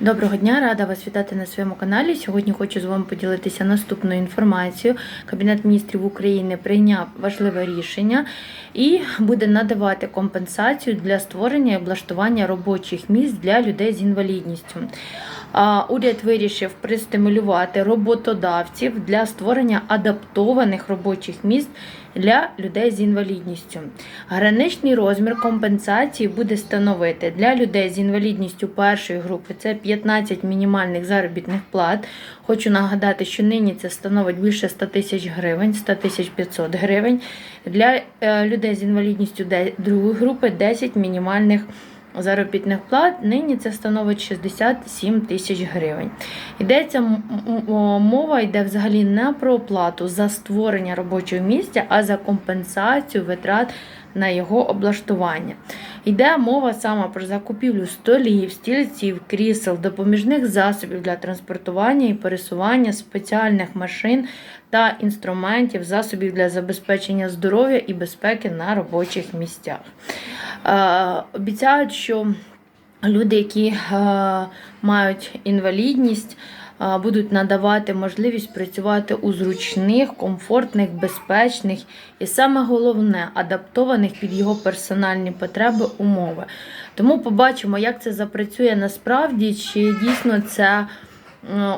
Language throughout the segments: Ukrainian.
Доброго дня, рада вас вітати на своєму каналі. Сьогодні хочу з вами поділитися наступною інформацією. Кабінет міністрів України прийняв важливе рішення і буде надавати компенсацію для створення і облаштування робочих місць для людей з інвалідністю. А, Уряд вирішив пристимулювати роботодавців для створення адаптованих робочих місць для людей з інвалідністю. Граничний розмір компенсації буде становити для людей з інвалідністю першої групи це 15 мінімальних заробітних плат. Хочу нагадати, що нині це становить більше 100 тисяч гривень, 100 тисяч 500 гривень. Для е, людей з інвалідністю другої групи 10 мінімальних заробітних плат. Нині це становить 67 тисяч гривень. Йдеться мова йде взагалі не про оплату за створення робочого місця, а за компенсацію витрат на його облаштування. Йде мова саме про закупівлю столів, стільців, крісел, допоміжних засобів для транспортування і пересування спеціальних машин та інструментів, засобів для забезпечення здоров'я і безпеки на робочих місцях. Е, Обіцяють, що люди, які е, мають інвалідність, будуть надавати можливість працювати у зручних, комфортних, безпечних і саме головне адаптованих під його персональні потреби умови. Тому побачимо, як це запрацює насправді, чи дійсно це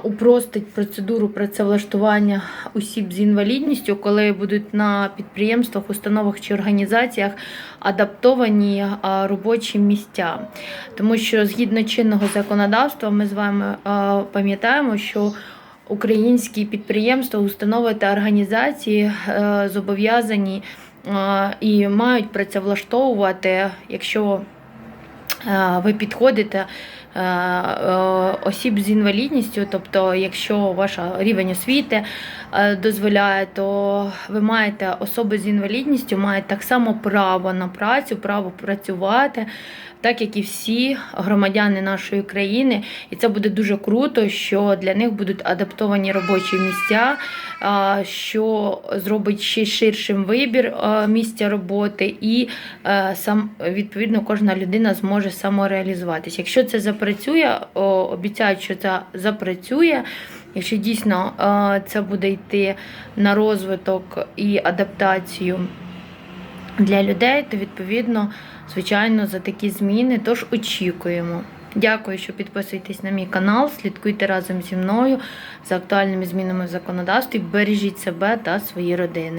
упростить процедуру працевлаштування осіб з інвалідністю, коли будуть на підприємствах, установах чи організаціях адаптовані робочі місця. Тому що згідно чинного законодавства, ми з вами пам'ятаємо, що українські підприємства, установи та організації е, зобов'язані е, і мають працевлаштовувати, якщо е, ви підходите е, е, осіб з інвалідністю, тобто, якщо ваш рівень освіти е, дозволяє, то ви маєте особи з інвалідністю, мають так само право на працю, право працювати, так як і всі громадяни нашої країни. І це буде дуже круто, що для них будуть адаптовані робочі місця, що зробить ще ширшим вибір місця роботи, і е, сам відповідно кожна людина зможе самореалізуватися. Якщо це запрацює, обіцяють, що це запрацює. Якщо дійсно е, це буде йти на розвиток і адаптацію для людей, то відповідно, звичайно, за такі зміни. Тож очікуємо. Дякую, що підписуєтесь на мій канал, слідкуйте разом зі мною за актуальними змінами в законодавстві. Бережіть себе та свої родини.